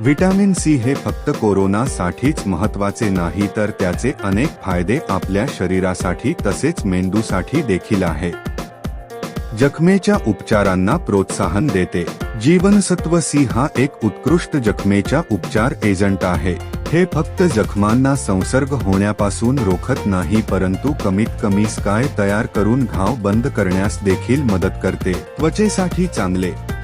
Vitamin C हे फक्त कोरोनासाठीच महत्त्वाचे नाही तर त्याचे अनेक फायदे आपल्या शरीरासाठी तसेच मेंदूसाठी देखील आहे. जखमेच्या उपचारांना प्रोत्साहन देते. जीवनसत्व सी हा एक उत्कृष्ट जखमेच्या उपचार एजंट आहे. हे फक्त जखमांना संसर्ग होण्यापासून रोखत नाही परंतु कमीत कमी स्काय तयार करून घाव बंद करण्यास देखील मदत करते. त्वचेसाठी चांगले.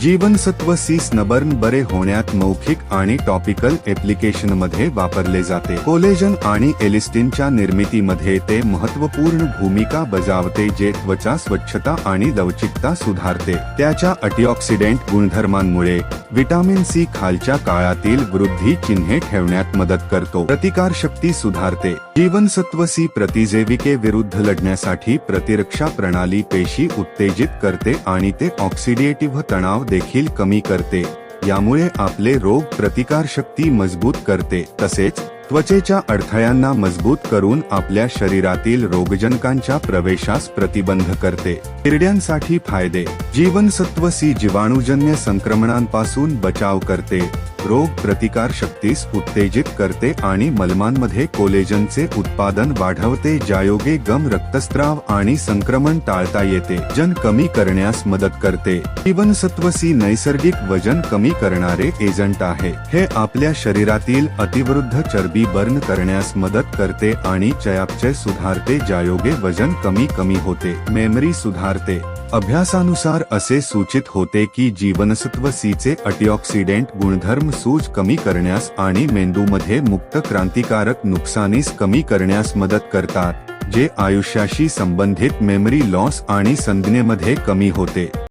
जीवनसत्व सी स्नबर्न बरे होण्यात मौखिक आणि टॉपिकल एप्लिकेशनमध्ये वापरले जाते. कोलेजन आणि एलिस्टिनच्या निर्मितीमध्ये ते महत्त्वपूर्ण भूमिका बजावते जे त्वचा स्वच्छता आणि लवचिकता सुधारते. त्याच्या अँटीऑक्सिडेंट गुणधर्मांमुळे विटामिन सी खालच्या काळातील वृद्धी चिन्हे ठेवण्यात मदत करतो. प्रतिकार शक्ती सुधारते. जीवनसत्व सी प्रतिजैविके विरुद्ध लढण्यासाठी प्रतिरक्षा प्रणाली पेशी उत्तेजित करते आणि ते ऑक्सिडेटिव्ह तणाव देखील कमी करते. यामुळे आपले रोग प्रतिकार शक्ती मजबूत करते. तसेच त्वचेच्या अडथळ्यांना मजबूत करून आपल्या शरीरातील रोगजनकांच्या प्रवेशास प्रतिबंध करते. हिरड्यांसाठी फायदे. जीवनसत्व सी जीवाणूजन्य संक्रमणांपासून बचाव करते. रोग प्रतिकार शक्तीस उत्तेजित करते आणि मलमांमध्ये कोलेजनचे उत्पादन वाढवते ज्यायोगे गम रक्तस्त्राव आणि संक्रमण टाळता येते. जन कमी करण्यास मदत करते. जीवनसत्व सी नैसर्गिक वजन कमी करणारे एजंट आहे. हे आपल्या शरीरातील अतिवृद्ध चरबी बर्न करण्यास मदत करते आणि चयापचय सुधारते ज्यायोगे वजन कमी कमी होते. मेमरी सुधारते. अभ्यासानुसार असे सूचित होते की जीवनसत्व सीचे अँटीऑक्सिडेंट गुणधर्म सूज कमी करण्यास आणि मेंदूमध्ये मुक्त क्रांतिकारक नुकसानीस कमी करण्यास मदत करतात, जे आयुष्याशी संबंधित मेमरी लॉस आणि संज्ञेमध्ये कमी होते.